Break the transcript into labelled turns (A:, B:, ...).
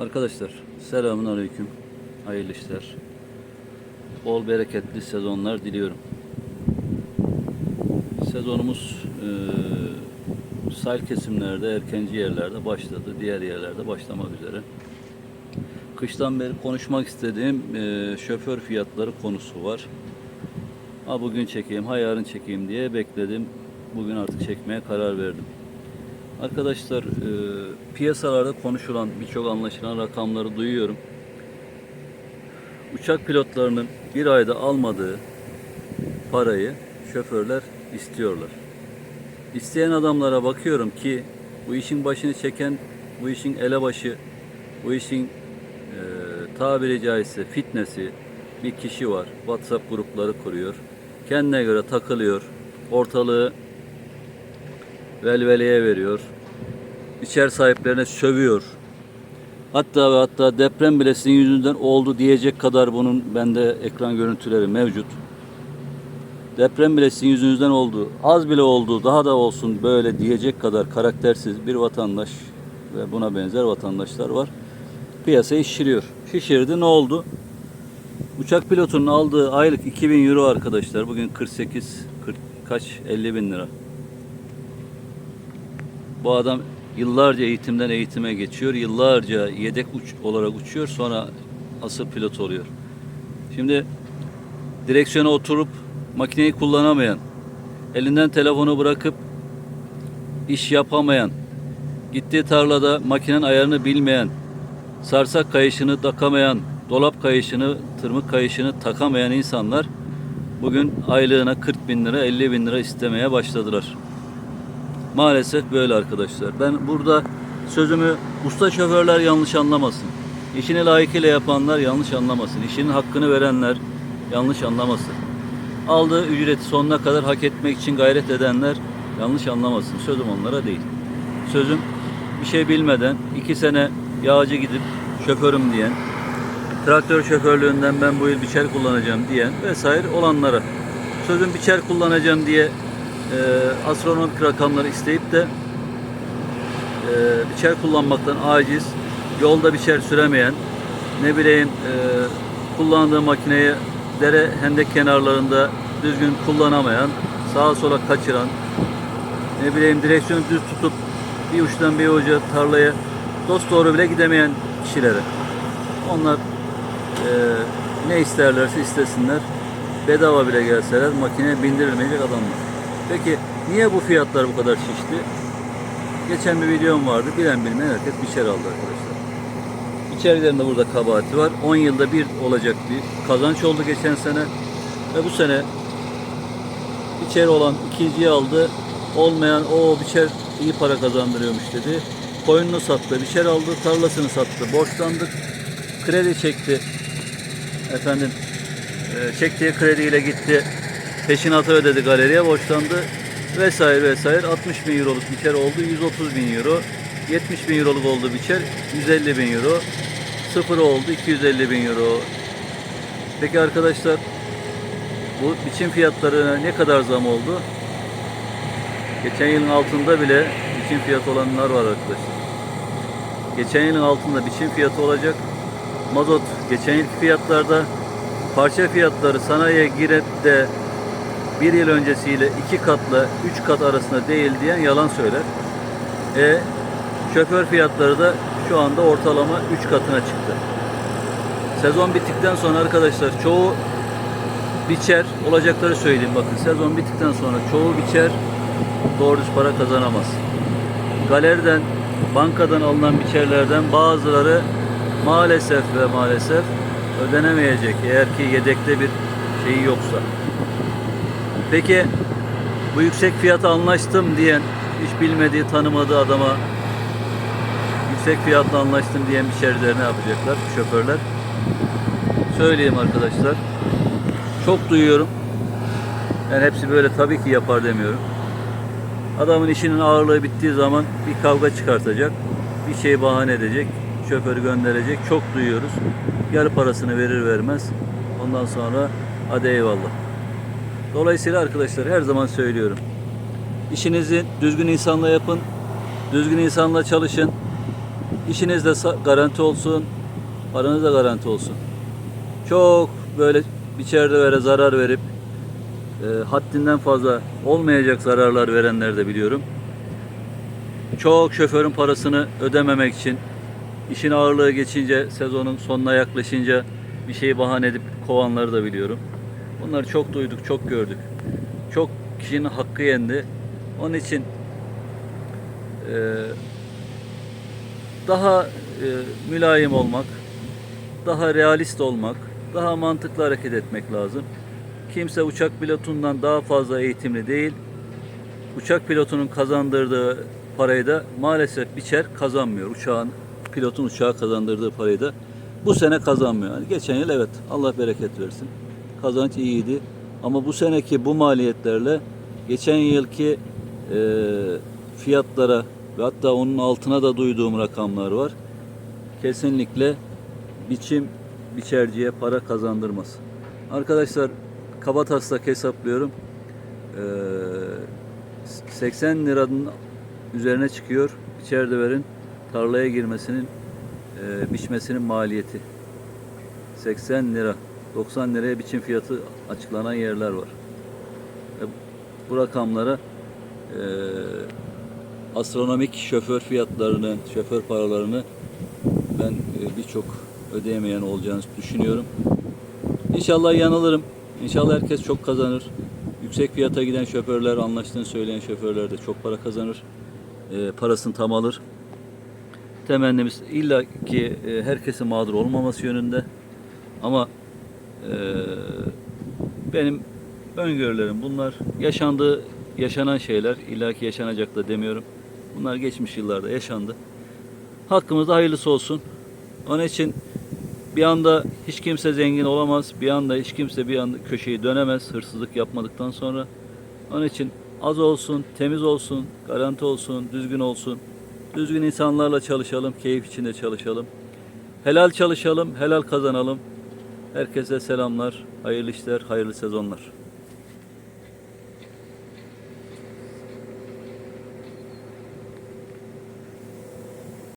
A: Arkadaşlar selamun aleyküm. Hayırlı işler. Bol bereketli sezonlar diliyorum. Sezonumuz e, sahil kesimlerde, erkenci yerlerde başladı. Diğer yerlerde başlamak üzere. Kıştan beri konuşmak istediğim e, şoför fiyatları konusu var. Ha bugün çekeyim, ha yarın çekeyim diye bekledim. Bugün artık çekmeye karar verdim. Arkadaşlar e, piyasalarda konuşulan birçok anlaşılan rakamları duyuyorum. Uçak pilotlarının bir ayda almadığı parayı şoförler istiyorlar. İsteyen adamlara bakıyorum ki bu işin başını çeken, bu işin elebaşı, bu işin e, tabiri caizse fitnesi bir kişi var. WhatsApp grupları kuruyor. Kendine göre takılıyor. Ortalığı velveleye veriyor. İçer sahiplerine sövüyor. Hatta ve hatta deprem bile sizin yüzünden oldu diyecek kadar bunun bende ekran görüntüleri mevcut. Deprem bile sizin yüzünüzden oldu. Az bile oldu, daha da olsun böyle diyecek kadar karaktersiz bir vatandaş ve buna benzer vatandaşlar var. Piyasayı şişiriyor. Şişirdi ne oldu? Uçak pilotunun aldığı aylık 2000 euro arkadaşlar. Bugün 48, 40, kaç? 50 bin lira. Bu adam yıllarca eğitimden eğitime geçiyor. Yıllarca yedek uç olarak uçuyor. Sonra asıl pilot oluyor. Şimdi direksiyona oturup makineyi kullanamayan, elinden telefonu bırakıp iş yapamayan, gittiği tarlada makinenin ayarını bilmeyen, sarsak kayışını takamayan, dolap kayışını, tırmık kayışını takamayan insanlar bugün aylığına 40 bin lira, 50 bin lira istemeye başladılar. Maalesef böyle arkadaşlar. Ben burada sözümü usta şoförler yanlış anlamasın. İşini layıkıyla yapanlar yanlış anlamasın. İşinin hakkını verenler yanlış anlamasın. Aldığı ücreti sonuna kadar hak etmek için gayret edenler yanlış anlamasın. Sözüm onlara değil. Sözüm bir şey bilmeden iki sene yağcı gidip şoförüm diyen, traktör şoförlüğünden ben bu yıl biçer kullanacağım diyen vesaire olanlara. Sözüm biçer kullanacağım diye e, astronomik rakamları isteyip de e, biçer kullanmaktan aciz, yolda biçer süremeyen, ne bileyim e, kullandığı makineyi dere hendek kenarlarında düzgün kullanamayan, sağa sola kaçıran, ne bileyim direksiyonu düz tutup bir uçtan bir uca tarlaya dost doğru bile gidemeyen kişilere. Onlar e, ne isterlerse istesinler. Bedava bile gelseler makineye bindirilmeyecek adamlar. Peki niye bu fiyatlar bu kadar şişti? Geçen bir videom vardı. Bilen bilmeyen herkes biçer aldı arkadaşlar. İçerilerinde burada kabahati var. 10 yılda bir olacak bir kazanç oldu geçen sene. Ve bu sene biçer olan ikinciyi aldı. Olmayan o biçer iyi para kazandırıyormuş dedi. Koyununu sattı, biçer aldı, tarlasını sattı, borçlandık. Kredi çekti. Efendim e, çektiği krediyle gitti. Peşinatı ödedi galeriye borçlandı. Vesaire vesaire 60 bin euroluk biçer oldu 130 bin euro. 70 bin euroluk oldu biçer 150 bin euro. Sıfır oldu 250 bin euro. Peki arkadaşlar bu biçim fiyatlarına ne kadar zam oldu? Geçen yılın altında bile biçim fiyatı olanlar var arkadaşlar. Geçen yılın altında biçim fiyatı olacak. Mazot geçen yılki fiyatlarda parça fiyatları sanayiye girip de bir yıl öncesiyle iki katla üç kat arasında değil diyen yalan söyler. E, şoför fiyatları da şu anda ortalama üç katına çıktı. Sezon bittikten sonra arkadaşlar çoğu biçer olacakları söyleyeyim bakın sezon bittikten sonra çoğu biçer doğru düz para kazanamaz. Galeriden bankadan alınan biçerlerden bazıları maalesef ve maalesef ödenemeyecek eğer ki yedekte bir şeyi yoksa. Peki bu yüksek fiyata anlaştım diyen hiç bilmediği tanımadığı adama yüksek fiyatla anlaştım diyen biçerler ne yapacaklar şoförler? Söyleyeyim arkadaşlar. Çok duyuyorum. Yani hepsi böyle tabii ki yapar demiyorum. Adamın işinin ağırlığı bittiği zaman bir kavga çıkartacak. Bir şey bahane edecek. Şoförü gönderecek. Çok duyuyoruz. Yarı parasını verir vermez. Ondan sonra hadi eyvallah. Dolayısıyla arkadaşlar her zaman söylüyorum. İşinizi düzgün insanla yapın. Düzgün insanla çalışın. İşiniz de garanti olsun, paranız da garanti olsun. Çok böyle içeride böyle zarar verip e, haddinden fazla olmayacak zararlar verenler de biliyorum. Çok şoförün parasını ödememek için işin ağırlığı geçince, sezonun sonuna yaklaşınca bir şeyi bahane edip kovanları da biliyorum. Bunları çok duyduk, çok gördük. Çok kişinin hakkı yendi. Onun için e, daha e, mülayim olmak, daha realist olmak, daha mantıklı hareket etmek lazım. Kimse uçak pilotundan daha fazla eğitimli değil. Uçak pilotunun kazandırdığı parayı da maalesef biçer kazanmıyor. Uçağın pilotun uçağa kazandırdığı parayı da bu sene kazanmıyor. Yani geçen yıl evet Allah bereket versin. Kazanç iyiydi. Ama bu seneki bu maliyetlerle geçen yılki e, fiyatlara ve hatta onun altına da duyduğum rakamlar var. Kesinlikle biçim biçerciye para kazandırmaz. Arkadaşlar kabataslak hesaplıyorum. Ee, 80 liranın üzerine çıkıyor. İçeride verin tarlaya girmesinin e, biçmesinin maliyeti. 80 lira. 90 liraya biçim fiyatı açıklanan yerler var. Ve bu rakamlara e, astronomik şoför fiyatlarını, şoför paralarını ben e, birçok ödeyemeyen olacağını düşünüyorum. İnşallah yanılırım. İnşallah herkes çok kazanır. Yüksek fiyata giden şoförler, anlaştığını söyleyen şoförler de çok para kazanır. E, parasını tam alır. Temennimiz illa ki e, herkesin mağdur olmaması yönünde. Ama e, benim öngörülerim bunlar. Yaşandığı, yaşanan şeyler. illa ki yaşanacak da demiyorum. Bunlar geçmiş yıllarda yaşandı. Hakkımızda hayırlısı olsun. Onun için bir anda hiç kimse zengin olamaz. Bir anda hiç kimse bir anda köşeyi dönemez hırsızlık yapmadıktan sonra. Onun için az olsun, temiz olsun, garanti olsun, düzgün olsun. Düzgün insanlarla çalışalım, keyif içinde çalışalım. Helal çalışalım, helal kazanalım. Herkese selamlar, hayırlı işler, hayırlı sezonlar.